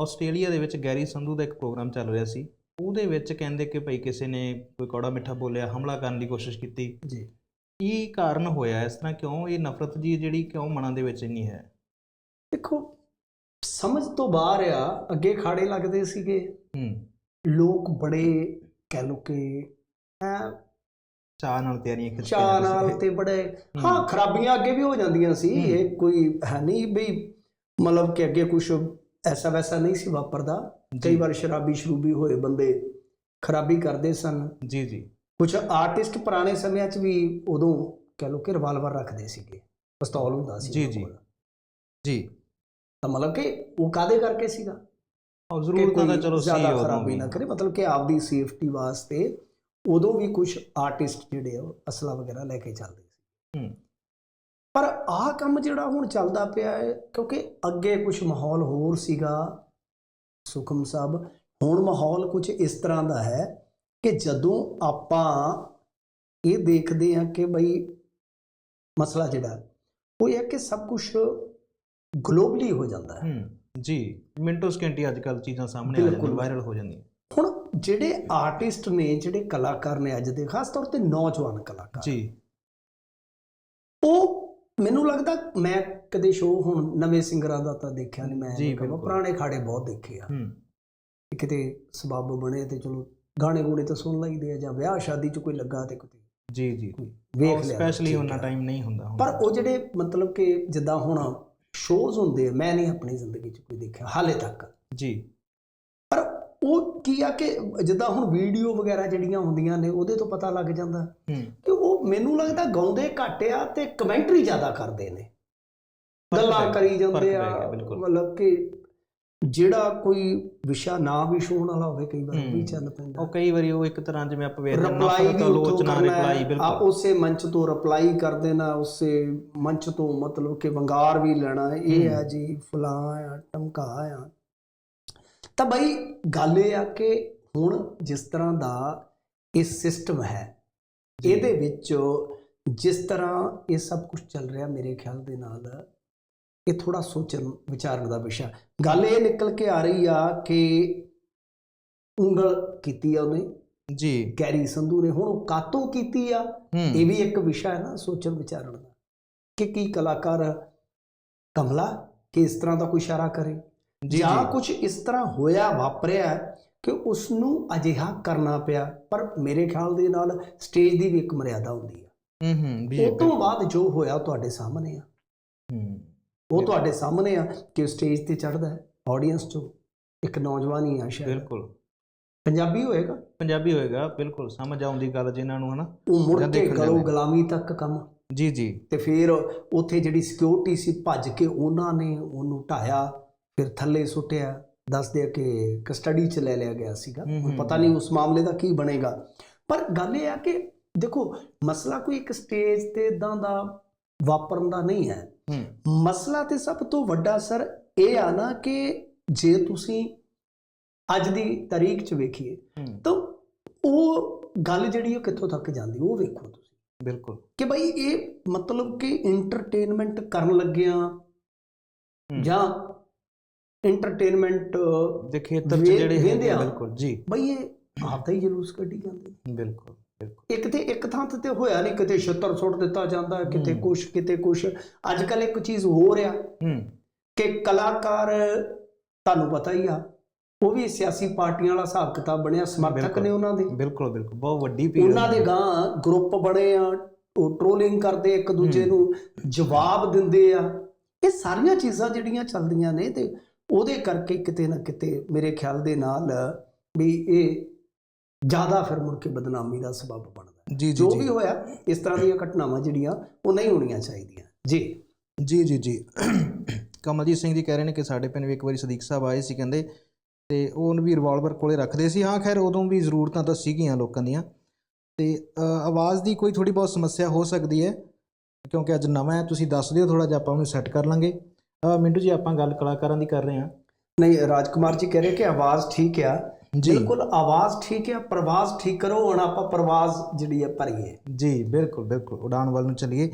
Australia ਦੇ ਵਿੱਚ Garry Sandhu ਦਾ ਇੱਕ ਪ੍ਰੋਗਰਾਮ ਚੱਲ ਰਿਹਾ ਸੀ। ਉਹਦੇ ਵਿੱਚ ਕਹਿੰਦੇ ਕਿ ਭਈ ਕਿਸੇ ਨੇ ਕੋਈ ਕੌੜਾ ਮਿੱਠਾ ਬੋਲਿਆ ਹਮਲਾ ਕਰਨ ਦੀ ਕੋਸ਼ਿਸ਼ ਕੀਤੀ। ਜੀ। ਕੀ ਕਾਰਨ ਹੋਇਆ ਇਸ ਤਰ੍ਹਾਂ ਕਿਉਂ ਇਹ ਨਫ਼ਰਤ ਜੀ ਜਿਹੜੀ ਕਿਉਂ ਮਨਾਂ ਦੇ ਵਿੱਚ ਇੰਨੀ ਹੈ? ਦੇਖੋ ਸਮਝ ਤੋਂ ਬਾਹਰ ਆ ਅੱਗੇ ਖਾੜੇ ਲੱਗਦੇ ਸੀਗੇ। ਹੂੰ। ਲੋਕ ਬੜੇ ਕਹਿ ਲੋ ਕਿ ਚਾਹ ਨਾਲ ਤਿਆਰੀਆਂ ਖਿੱਚ ਜਾਂਦੇ ਨਾਲ। ਤੇ ਬੜੇ ਹਾਂ। ਖਰਾਬੀਆਂ ਅੱਗੇ ਵੀ ਹੋ ਜਾਂਦੀਆਂ ਸੀ। ਇਹ ਕੋਈ ਹੈ ਨਹੀਂ ਵੀ ਮਤਲਬ ਕਿ ਅੱਗੇ ਕੁਝ ਐਸਾ ਵੈਸਾ ਨਹੀਂ ਸੀ ਵਾਪਰਦਾ। ਕਈ ਵਾਰ ਸ਼ਰਾਬੀ ਸ਼ਰੂਬੀ ਹੋਏ ਬੰਦੇ ਖਰਾਬੀ ਕਰਦੇ ਸਨ। ਜੀ ਜੀ। ਕੁਝ ਆਰਟਿਸਟ ਪੁਰਾਣੇ ਸਮਿਆਂ 'ਚ ਵੀ ਉਦੋਂ ਕਹਿ ਲੋ ਕਿ ਰਿਵਾਲਵਰ ਰੱਖਦੇ ਸੀਗੇ। ਪਿਸਤੌਲ ਹੁੰਦਾ ਸੀ ਜੀ, ਜੀ। ਜੀ। ਤਾਂ ਮਤਲਬ ਕਿ ਉਹ ਕਾਦੇ ਕਰਕੇ ਸੀਗਾ? ਔਰ ਕਿ ਜ਼ਰੂਰਤਾਂ ਦਾ ਕੋਈ ਚਲੋ ਸੀ ਜ਼ਿਆਦਾ ਖਰਾਬੀ ਵੀ। ਨਾ ਕਰੇ। ਮਤਲਬ ਕਿ ਆਪਦੀ ਸੇਫਟੀ ਵਾਸਤੇ ਉਦੋਂ ਵੀ ਕੁਝ ਆਰਟਿਸਟ ਜਿਹੜੇ ਆ ਉਹ ਅਸਲਾ ਵਗੈਰਾ ਲੈ ਕੇ ਚੱਲਦੇ ਸੀ। ਹੂੰ। ਪਰ ਆਹ ਕੰਮ ਜਿਹੜਾ ਹੁਣ ਚੱਲਦਾ ਪਿਆ ਹੈ ਕਿਉਂਕਿ ਅੱਗੇ ਕੁਝ ਮਾਹੌਲ ਹੋਰ ਸੀਗਾ ਸੁਖਮ ਸਾਹਿਬ ਹੁਣ ਮਾਹੌਲ ਕੁਝ ਇਸ ਤਰ੍ਹਾਂ ਦਾ ਹੈ ਕਿ ਜਦੋਂ ਆਪਾਂ ਇਹ ਦੇਖਦੇ ਹਾਂ ਕਿ ਬਈ ਮਸਲਾ ਜਿਹੜਾ ਉਹ ਇਹ ਕਿ ਸਭ ਕੁਝ ਗਲੋਬਲੀ ਹੋ ਜਾਂਦਾ ਹੈ। ਜੀ ਮਿੰਟੋ ਸਕਿੰਟੀ ਅੱਜ ਕੱਲ ਚੀਜ਼ਾਂ ਸਾਹਮਣੇ ਆ ਜਾਂਦੀਆਂ ਬਿਲਕੁਲ। ਵਾਇਰਲ ਹੋ ਜਾਂਦੀਆਂ। ਹੁਣ ਜਿਹੜੇ ਆਰਟਿਸਟ ਨੇ ਜਿਹੜੇ ਕਲਾਕਾਰ ਨੇ ਅੱਜ ਦੇ ਖਾਸ ਤੌਰ ਤੇ ਨੌਜਵਾਨ ਕਲਾਕਾਰ ਜੀ। ਉਹ ਮੈਨੂੰ ਲੱਗਦਾ ਮੈਂ ਕਦੇ ਸ਼ੋਅ ਹੁਣ ਨਵੇਂ ਸਿੰਗਰਾਂ ਦਾ ਤਾਂ ਦੇਖਿਆ ਨਹੀਂ ਮੈਂ ਕਹਾਂ। ਪੁਰਾਣੇ ਖਾੜੇ ਬਹੁਤ ਦੇਖੇ ਆ। ਕਿਤੇ ਸਬੱਬ ਬਣੇ ਤੇ ਚਲੋ ਗਾਣੇ ਗੂਣੇ ਤਾਂ ਸੁਣ ਲਈਦੇ ਆ ਜਾਂ ਵਿਆਹ ਸ਼ਾਦੀ 'ਚ ਕੋਈ ਲੱਗਾ ਤੇ ਕੋਈ ਜੀ ਜੀ। ਵੇਖ ਲਿਆ ਸਪੈਸ਼ਲੀ ਉਹਨਾਂ। ਟਾਈਮ ਨਹੀਂ ਹੁੰਦਾ ਪਰ ਉਹ ਜਿਹੜੇ ਮਤਲਬ ਕਿ ਜਿੱਦਾਂ ਹੁਣ ਸ਼ੋਜ਼ ਹੁੰਦੇ ਆ ਮੈਂ ਨਹੀਂ ਆਪਣੀ ਜ਼ਿੰਦਗੀ 'ਚ ਕੋਈ ਦੇਖਿਆ ਹਾਲੇ ਤੱਕ। ਜੀ। ਉਹ ਕੀ ਆ ਕਿ ਜਿੱਦਾਂ ਹੁਣ ਵੀਡੀਓ ਵਗੈਰਾ ਜਿਹੜੀਆਂ ਹੁੰਦੀਆਂ ਨੇ ਉਹਦੇ ਤੋਂ ਪਤਾ ਲੱਗ ਜਾਂਦਾ ਕਿ ਉਹ ਮੈਨੂੰ ਲੱਗਦਾ ਗਾਉਂਦੇ ਘੱਟ ਆ ਤੇ ਕਮੈਂਟਰੀ ਜ਼ਿਆਦਾ ਕਰਦੇ ਨੇ ਗੱਲਾਂ ਕਰੀ ਜਾਂਦੇ ਆ ਬਿਲਕੁਲ। ਮਤਲਬ ਕਿ ਜਿਹੜਾ ਕੋਈ ਵਿਸ਼ਾ ਨਾ ਵੀ ਸ਼ੋਣ ਵਾਲਾ ਹੋਵੇ ਕਈ ਵਾਰ ਵੀ। ਚੱਲ ਪੈਂਦਾ ਉਹ ਕਈ ਵਾਰੀ ਉਹ ਇੱਕ ਤਰ੍ਹਾਂ ਜਿਵੇਂ ਆਪਾਂ ਵੇਖਦੇ ਹਾਂ ਰਿਪਲਾਈ ਆਲੋਚਨਾ ਕਰਨਾ ਰਿਪਲਾਈ ਹੈ ਆ ਬਿਲਕੁਲ ਉਸੇ ਮੰਚ ਤੋਂ ਰਿਪਲਾਈ ਕਰ ਦੇਣਾ ਉਸੇ ਮੰਚ ਤੋਂ ਮਤਲਬ ਕਿ ਵੰਗਾਰ ਵੀ ਲੈਣਾ ਇਹ। ਹੈ ਜੀ ਫਲਾਂ ਆ ਟਮਕਾ ਆ ਤਾਂ ਬਈ ਗੱਲ ਇਹ ਆ ਕਿ ਹੁਣ ਜਿਸ ਤਰ੍ਹਾਂ ਦਾ ਇਹ ਸਿਸਟਮ ਹੈ। ਇਹਦੇ ਵਿੱਚ ਜਿਸ ਤਰ੍ਹਾਂ ਇਹ ਸਭ ਕੁਝ ਚੱਲ ਰਿਹਾ ਮੇਰੇ ਖਿਆਲ ਦੇ ਨਾਲ ਇਹ ਥੋੜਾ ਸੋਚਣ ਵਿਚਾਰਨ ਦਾ ਵਿਸ਼ਾ। ਗੱਲ ਇਹ ਨਿਕਲ ਕੇ ਆ ਰਹੀ ਆ ਕਿ ਉਂਗਲ ਕੀਤੀ ਆ ਉਹਨੇ ਜੀ। ਗੈਰੀ ਸੰਧੂ ਨੇ। ਹੁਣ ਉਹ ਕਾਤੋਂ ਕੀਤੀ ਆ ਇਹ ਵੀ ਇੱਕ ਵਿਸ਼ਾ ਹੈ ਨਾ ਸੋਚਣ ਵਿਚਾਰਨ ਦਾ। ਕਿ ਕੀ ਕਲਾਕਾਰ ਕਮਲਾ ਕਿ ਇਸ ਤਰ੍ਹਾਂ ਦਾ ਕੋਈ ਇਸ਼ਾਰਾ ਕਰੇ? ਜੀ ਕੁਝ ਇਸ ਤਰ੍ਹਾਂ ਹੋਇਆ ਵਾਪਰਿਆ ਕਿ ਉਸ ਨੂੰ ਅਜਿਹਾ ਕਰਨਾ ਪਿਆ ਪਰ ਮੇਰੇ ਖਿਆਲ ਦੇ ਨਾਲ ਸਟੇਜ ਦੀ ਵੀ ਇੱਕ ਮਰਿਆਦਾ ਹੁੰਦੀ ਆ। ਹੂੰ ਹੂੰ ਉਹ ਤੋਂ ਬਾਅਦ ਜੋ ਹੋਇਆ ਤੁਹਾਡੇ ਸਾਹਮਣੇ ਆ। ਹੂੰ ਉਹ ਤੁਹਾਡੇ ਸਾਹਮਣੇ ਆ ਕਿ ਸਟੇਜ ਤੇ ਚੜਦਾ ਹੈ ਆਡੀਅנס ਚੋਂ। ਇੱਕ ਨੌਜਵਾਨ ਹੀ ਆ ਸ਼ਾਇਦ। ਬਿਲਕੁਲ। ਪੰਜਾਬੀ ਹੋਏਗਾ? ਪੰਜਾਬੀ ਹੋਏਗਾ ਬਿਲਕੁਲ। ਸਮਝ ਆਉਂਦੀ ਗੱਲ ਜਿਨ੍ਹਾਂ ਨੂੰ ਹਨਾ? ਉਹ ਮੁੜ ਕੇ ਗਲੋ। ਗੁਲਾਮੀ ਤੱਕ ਕੰਮ। ਜੀ ਜੀ। ਤੇ ਫਿਰ ਉੱਥੇ ਜਿਹੜੀ ਸਿਕਿਉਰਿਟੀ ਸੀ ਭੱਜ ਕੇ ਉਹਨਾਂ ਨੇ ਉਹਨੂੰ ਢਾਇਆ ਫਿਰ ਥੱਲੇ ਸੁੱਟਿਆ ਦੱਸਦੇ ਆ ਕਿ ਕਸਟਡੀ 'ਚ ਲੈ ਲਿਆ ਗਿਆ ਸੀਗਾ। ਹੁਣ ਪਤਾ। ਨਹੀਂ ਉਸ ਮਾਮਲੇ ਦਾ ਕੀ ਬਣੇਗਾ। ਪਰ ਗੱਲ ਇਹ ਆ ਕਿ ਦੇਖੋ ਮਸਲਾ ਕੋਈ ਇੱਕ ਸਟੇਜ ਤੇ ਇਦਾਂ ਦਾ ਵਾਪਰਨ ਦਾ ਨਹੀਂ ਹੈ। ਮਸਲਾ ਤੇ ਸਭ ਤੋਂ ਵੱਡਾ ਸਰ ਇਹ ਆ ਨਾ ਕਿ ਜੇ ਤੁਸੀਂ ਅੱਜ ਦੀ ਤਾਰੀਖ 'ਚ ਵੇਖੀਏ ਤਾਂ ਉਹ ਗੱਲ ਜਿਹੜੀ ਉਹ ਕਿੱਥੋਂ ਤੱਕ ਜਾਂਦੀ ਉਹ ਵੇਖੋ ਤੁਸੀਂ। ਬਿਲਕੁਲ। ਕਿ ਭਾਈ ਇਹ ਮਤਲਬ ਕਿ ਇੰਟਰਟੇਨਮੈਂਟ ਕਰਨ ਲੱਗਿਆ। ਜਾਂ ਇੰਟਰਟੇਨਮੈਂਟ ਦੇ ਖੇਤਰ ਚ ਜਿਹੜੇ ਹੈਗੇ। ਬਿਲਕੁਲ ਜੀ ਬਈ ਇਹ ਆਪਦਾ ਹੀ ਜਲੂਸ ਕੱਢੀ ਜਾਂਦੇ ਬਿਲਕੁਲ ਇੱਕ ਤੇ ਇੱਕ ਥਾਂ ਤੇ ਹੋਇਆ ਨਹੀਂ ਕਿਤੇ ਛੱਤਰ ਸੁੱਟ ਦਿੱਤਾ ਜਾਂਦਾ ਕਿਤੇ। ਕੁਛ ਕਿਤੇ ਕੁਛ ਅੱਜ ਕੱਲ ਇੱਕ ਚੀਜ਼ ਹੋ ਰਿਹਾ ਹੂੰ ਕਿ ਕਲਾਕਾਰ ਤੁਹਾਨੂੰ ਪਤਾ ਹੀ ਆ ਉਹ ਵੀ ਸਿਆਸੀ ਪਾਰਟੀਆਂ ਵਾਲਾ ਹਿਸਾਬ ਕਿਤਾਬ ਬਣਿਆ ਸਮਰਥਕ। ਨੇ ਉਹਨਾਂ ਦੇ ਬਿਲਕੁਲ ਬਿਲਕੁਲ ਬਹੁਤ ਵੱਡੀ ਭੀੜ ਉਹਨਾਂ ਦੇ। ਗਾਂ ਗਰੁੱਪ ਬਣੇ ਆ ਉਹ ਟ੍ਰੋਲਿੰਗ ਕਰਦੇ ਇੱਕ ਦੂਜੇ। ਨੂੰ ਜਵਾਬ ਦਿੰਦੇ ਆ ਇਹ ਸਾਰੀਆਂ ਚੀਜ਼ਾਂ ਜਿਹੜੀਆਂ ਚੱਲਦੀਆਂ ਨੇ ਤੇ ਉਹਦੇ ਕਰਕੇ ਕਿਤੇ ਨਾ ਕਿਤੇ ਮੇਰੇ ਖਿਆਲ ਦੇ ਨਾਲ ਵੀ ਇਹ ਜ਼ਿਆਦਾ ਫਿਰ ਮੁੜ ਕੇ ਬਦਨਾਮੀ ਦਾ ਸਬਬ ਬਣਦਾ। ਜੀ ਜੀ ਵੀ ਹੋਇਆ ਇਸ ਤਰ੍ਹਾਂ ਦੀਆਂ ਘਟਨਾਵਾਂ ਜਿਹੜੀਆਂ ਉਹ ਨਹੀਂ ਹੋਣੀਆਂ ਚਾਹੀਦੀਆਂ। ਜੀ। ਜੀ ਜੀ ਜੀ। ਕਮਲਜੀਤ ਸਿੰਘ ਜੀ ਕਹਿ ਰਹੇ ਨੇ ਕਿ ਸਾਡੇ ਪਿੰਡ ਵੀ ਇੱਕ ਵਾਰੀ ਸਦੀਕ ਸਾਹਿਬ ਆਏ ਸੀ ਕਹਿੰਦੇ ਤੇ ਉਹ ਵੀ ਰਿਵਾਲਵਰ ਕੋਲੇ ਰੱਖਦੇ ਸੀ। ਹਾਂ ਖੈਰ ਉਦੋਂ ਵੀ ਜ਼ਰੂਰਤਾਂ ਤਾਂ ਸੀਗੀਆਂ ਲੋਕਾਂ ਦੀਆਂ। ਤੇ ਆਵਾਜ਼ ਦੀ ਕੋਈ ਥੋੜੀ ਬਹੁਤ ਸਮੱਸਿਆ ਹੋ ਸਕਦੀ ਹੈ ਕਿਉਂਕਿ ਅੱਜ ਨਵਾਂ ਹੈ ਤੁਸੀਂ ਦੱਸ ਦਿਓ ਥੋੜਾ ਜਿਹਾ ਆਪਾਂ ਉਹਨੂੰ ਸੈੱਟ ਕਰ ਲਾਂਗੇ। ਮਿੰਟੂ ਜੀ ਆਪਾਂ ਗੱਲ ਕਲਾਕਾਰਾਂ ਦੀ ਕਰ ਰਹੇ ਹਾਂ। ਨਹੀਂ ਰਾਜਕੁਮਾਰ ਜੀ ਕਹਿ ਰਹੇ ਕਿ ਆਵਾਜ਼ ਠੀਕ ਆ। ਜੀ। ਬਿਲਕੁਲ ਆਵਾਜ਼ ਠੀਕ ਆ ਪ੍ਰਵਾਜ਼ ਠੀਕ ਕਰੋ ਹੁਣ ਆਪਾਂ ਪ੍ਰਵਾਜ਼ ਜਿਹੜੀ ਹੈ ਭਰੀਏ। ਜੀ ਬਿਲਕੁਲ ਬਿਲਕੁਲ ਉਡਾਨ ਵੱਲ ਨੂੰ ਚੱਲੀਏ।